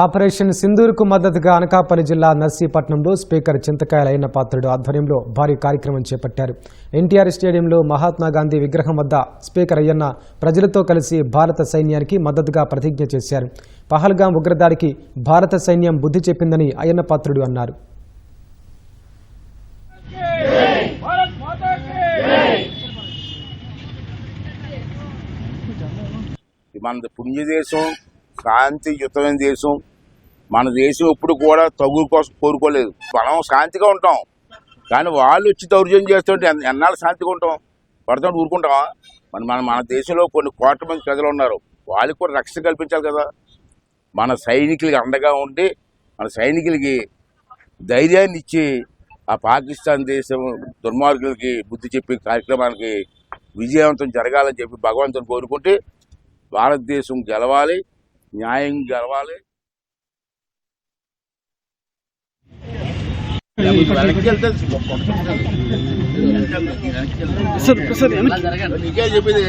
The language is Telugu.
ఆపరేషన్ సింధూర్కు మద్దతుగా అనకాపల్లి జిల్లా నర్సీపట్నంలో స్పీకర్ చింతకాయల అయిన పాత్రుడు ఆధ్వర్యంలో భారీ కార్యక్రమం చేపట్టారు. ఎన్టీఆర్ స్టేడియంలో మహాత్మాగాంధీ విగ్రహం వద్ద స్పీకర్ అయ్యన్న ప్రజలతో కలిసి భారత సైన్యానికి మద్దతుగా ప్రతిజ్ఞ చేశారు. పహల్గాం ఉగ్రదాడికి భారత సైన్యం బుద్ధి చెప్పిందని అయ్యన్న పాత్రుడు అన్నారు. మన పుణ్యదేశం శాంతియుతమైన దేశం మన దేశం ఎప్పుడు కూడా తగులు కోసం కోరుకోలేదు. మనం శాంతిగా ఉంటాం. కానీ వాళ్ళు వచ్చి దౌర్జన్యం చేస్తుంటే ఎన్నాళ్ళు శాంతిగా ఉంటాం? పడుతుంటే ఊరుకుంటామా? మన మన మన దేశంలో కొన్ని కోట్ల మంది ప్రజలు ఉన్నారు. వాళ్ళకి కూడా రక్షణ కల్పించాలి కదా. మన సైనికులకి అండగా ఉండి మన సైనికులకి ధైర్యాన్ని ఇచ్చి ఆ పాకిస్తాన్ దేశం దుర్మార్గులకి బుద్ధి చెప్పే కార్యక్రమానికి విజయవంతం జరగాలని చెప్పి భగవంతుని కోరుకుంటే భారతదేశం గెలవాలి. న్యాయం గెలవాలి. నీకే చెప్పేది